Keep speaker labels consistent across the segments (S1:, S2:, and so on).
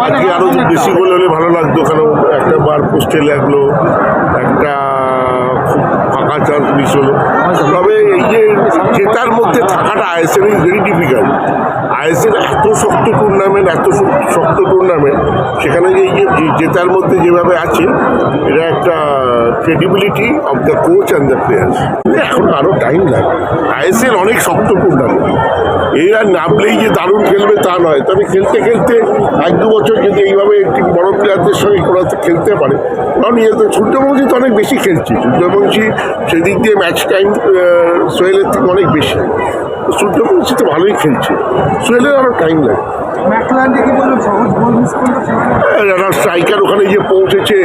S1: আজকে আরও বেশি গোল হলে ভালো লাগতো কারণ একটা বার পোস্টে লাগল একটা খুব ফাঁকা চান্স মিস হলো। তবে এই যে জেতার মধ্যে থাকাটা ISL is very difficult ISL এত শক্ত টুর্নামেন্ট এত শক্ত- শক্ত টুর্নামেন্ট সেখানে যে এই যে জেতার মধ্যে যেভাবে আছে এটা একটা credibility of the coach and the players এখন আরও টাইম লাগে। আইএসএল অনেক শক্ত টুর্নামেন্ট এই আর নামলেই যে দারুণ খেলবে তা নয়। তবে খেলতে খেলতে এক দু বছর যদি এইভাবে একটি বড় প্লেয়ারদের সঙ্গে কোলাতে খেলতে পারে। কারণ ইয়ে তো সূর্যবংশী তো অনেক বেশি খেলছে। সূর্যবংশী সেদিক দিয়ে ম্যাচ টাইম সোহেলের থেকে অনেক বেশি। সূর্যবংশী তো ভালোই খেলছে। সোহেলের আরও টাইম লাগে। যারা স্ট্রাইকার ওখানে যে পৌঁছেছে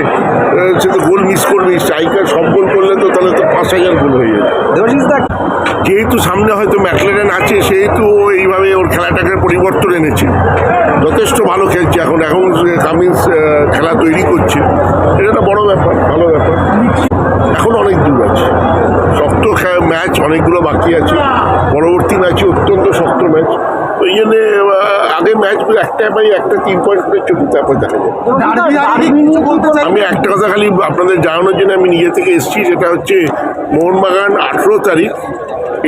S1: সে তো গোল মিস করবে স্ট্রাইকার সব গোল করলে তো তাহলে তো পাঁচ হাজার গোল হয়ে যাবে। যেহেতু সামনে হয়তো ম্যাকলেন আছে সেহেতু ও এইভাবে ওর খেলাটাকে পরিবর্তন এনেছে। যথেষ্ট ভালো খেলছে এখন এখন কামিন্স খেলা তৈরি করছে। এটা একটা বড় ব্যাপার ভালো ব্যাপার। এখন অনেক দূর আছে। শক্ত ম্যাচ অনেকগুলো বাকি আছে। পরবর্তী ম্যাচে অত্যন্ত শক্ত ম্যাচ। ওই জন্যে আগে ম্যাচগুলো একটা পাই একটা তিন পয়েন্ট করে চলছে তারপর দেখা যাবে।
S2: চাই
S1: আমি একটা কথা খালি আপনাদের জানানোর জন্য আমি নিজে থেকে এসেছি সেটা হচ্ছে মোহনবাগান আঠেরো তারিখ।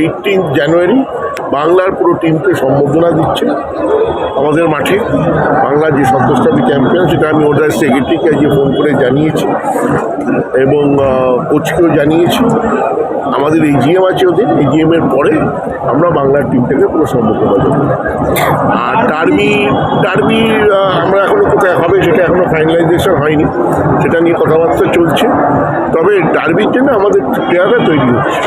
S1: এইটিন জানুয়ারি বাংলার পুরো টিমকে সম্বর্ধনা দিচ্ছে আমাদের মাঠে। বাংলার যে সন্তোষটাপি চ্যাম্পিয়ন সেটা আমি ওদের সেক্রেটারিকে আজকে ফোন করে জানিয়েছি এবং কোচকেও জানিয়েছি। আমাদের এজিএম আছে ওদের। এজিএম এর পরে আমরা বাংলার টিমটাকে পুরো সম্বর্ধনা দেবো। আর ডার্বি ডার্বি আমরা এখনও কোথায় হবে সেটা এখনও ফাইনালাইজেশন হয়নি। সেটা নিয়ে কথাবার্তা চলছে। তবে ডার্বির জন্য আমাদের প্লেয়াররা তৈরি হচ্ছে।